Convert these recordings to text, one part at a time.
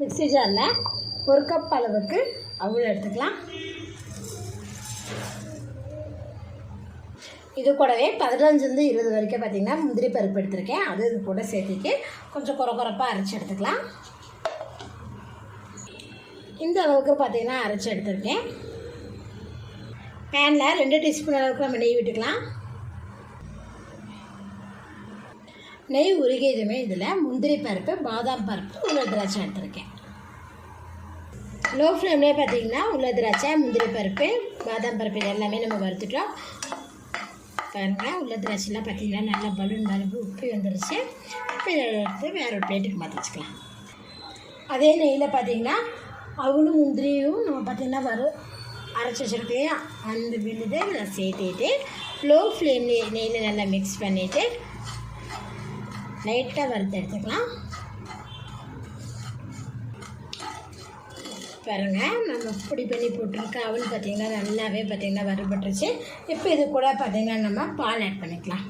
Mixie ஜாரில் ஒரு cup அளவுக்கு அவ்வளோ எடுத்துக்கலாம். இது கூடவே பதினஞ்சுலேருந்து இருபது வரைக்கும் பார்த்திங்கன்னா முந்திரி பருப்பு எடுத்திருக்கேன். அது இது கூட சேர்த்துட்டு கொஞ்சம் குறை குறைப்பாக அரைச்சி எடுத்துக்கலாம். இந்த அளவுக்கு பார்த்திங்கன்னா அரைச்சி எடுத்திருக்கேன். பேனில் ரெண்டு டீஸ்பூன் அளவுக்கு நம்ம நெய் விட்டுக்கலாம். நெய் உருகியதுமே இதில் முந்திரி பருப்பு பாதாம் பருப்பு உள்ள திராட்சை எடுத்திருக்கேன். லோ ஃப்ளேம்லேயே பார்த்தீங்கன்னா உள்ள திராட்சை முந்திரி பருப்பு பாதாம் பருப்பு இது எல்லாமே நம்ம வறுத்துட்டோம். பாருங்கள் உள்ள திராட்சைலாம் பார்த்தீங்கன்னா நல்லா பலூன் பருப்பு உப்பி வந்துருச்சு. இப்போ இதை எடுத்து வேற ஒரு பிளேட்டுக்கு மாற்றி வச்சுக்கலாம். அதே நெய்யில் பார்த்தீங்கன்னா அவளும் முந்திரியும் நம்ம பார்த்தீங்கன்னா வரும் அரைச்சி வச்சுருக்கையா அந்த விழுதை நான் சேர்த்துட்டு லோ ஃப்ளேம்லேயே நெய்யில் நல்லா மிக்ஸ் பண்ணிவிட்டு லைட்டாக வறுத்து எடுத்துக்கலாம். பாருங்க நம்ம பொடி பண்ணி போட்டிருக்க அவள் பார்த்தீங்கன்னா நல்லாவே பார்த்தீங்கன்னா வறுபட்டுருச்சு. இப்போ இது கூட பார்த்தீங்கன்னா நம்ம பால் ஆட் பண்ணிக்கலாம்.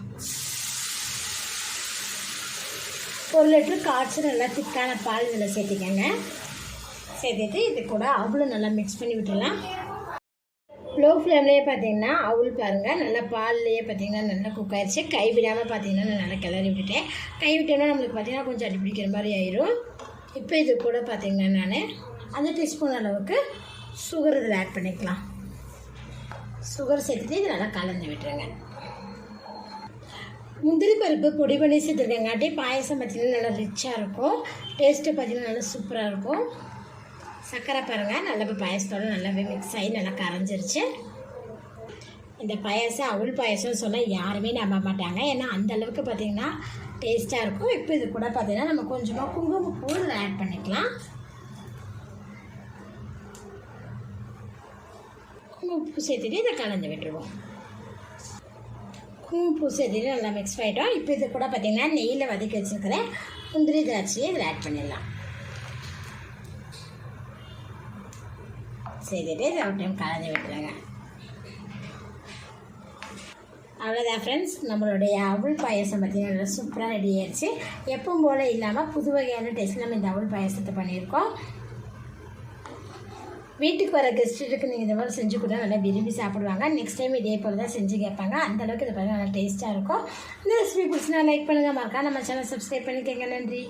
ஒரு லிட்டரு காய்ச்சி நல்லா திக்கான பால் இதில் சேர்த்துக்கங்க. சேர்த்துட்டு இது கூட அவளும் நல்லா மிக்ஸ் பண்ணி விட்டுடலாம். லோ ஃப்ளேம்லேயே பார்த்தீங்கன்னா அவுள் பாருங்கள் நல்லா பால்லையே பார்த்தீங்கன்னா நல்லா குக் ஆயிடுச்சு கை விடாமல் பார்த்தீங்கன்னா நான் நல்லா கிளறி விட்டுட்டேன். கை விட்டோன்னா நம்மளுக்கு பார்த்தீங்கன்னா கொஞ்சம் அடி பிடிக்கிற மாதிரி ஆயிரும். இப்போ இது கூட பார்த்தீங்கன்னா நான் அந்த டீஸ்பூன் அளவுக்கு சுகர் இதில் ஆட் பண்ணிக்கலாம். சுகர் சேர்த்துட்டு இது நல்லா கலந்து விட்டுருங்க. முந்திரி பருப்பு பொடி பண்ணி சேர்த்துருக்கேங்காட்டி பாயசம் பார்த்தீங்கன்னா நல்லா ரிச்சாக இருக்கும். டேஸ்ட்டு பார்த்தீங்கன்னா நல்லா சூப்பராக இருக்கும். சர்க்கரை பாருங்கள் நல்லா பாயசத்தோடு பாயசத்தோட நல்லாவே மிக்ஸ் ஆகி நல்லா கரைஞ்சிருச்சு. இந்த பாயசம் அவள் பாயசம் சொன்னால் யாருமே நம்ப மாட்டாங்க. ஏன்னா அந்த அளவுக்கு பார்த்தீங்கன்னா டேஸ்ட்டாக இருக்கும். இப்போ இது கூட பார்த்தீங்கன்னா நம்ம கொஞ்சமாக குங்குமப்பூ இதில் ஆட் பண்ணிக்கலாம். குங்குமப்பூ சேர்த்துட்டு இதை கலந்து விட்டுருவோம். குங்குமப்பூ சேர்த்துட்டு நல்லா மிக்ஸ் பண்ணிட்டோம் இப்போ இது கூட பார்த்தீங்கன்னா நெய்யில் வதக்கி வச்சுருக்கிற முந்திரி திராட்சையை இதில் ஆட் பண்ணிடலாம். செய்துட்டு இதை டைம் கலந்து விட்டுருங்க அவ்வளோதான் ஃப்ரெண்ட்ஸ் நம்மளுடைய அவள் பாயசம் பார்த்தீங்கன்னா நல்லா சூப்பராக ரெடி ஆயிடுச்சு. எப்பவும் போல் இல்லாமல் புது வகையான டேஸ்ட் நம்ம இந்த அவள் பாயசத்தை பண்ணியிருக்கோம். வீட்டுக்கு வர கெஸ்ட்டுக்கு நீங்கள் இந்த மாதிரி செஞ்சு கொடுத்தா நல்லா விரும்பி சாப்பிடுவாங்க. நெக்ஸ்ட் டைம் இதே போல் தான் செஞ்சு கேட்பாங்க. அந்தளவுக்கு இதை பார்த்தீங்கன்னா பார்த்தா நல்லா டேஸ்ட்டாக இருக்கும். இந்த ரெசிபி பிடிச்சினா லைக் பண்ணுங்கள் மறக்காம நம்ம சேனல் சப்ஸ்கிரைப் பண்ணிக்கோங்க. நன்றி.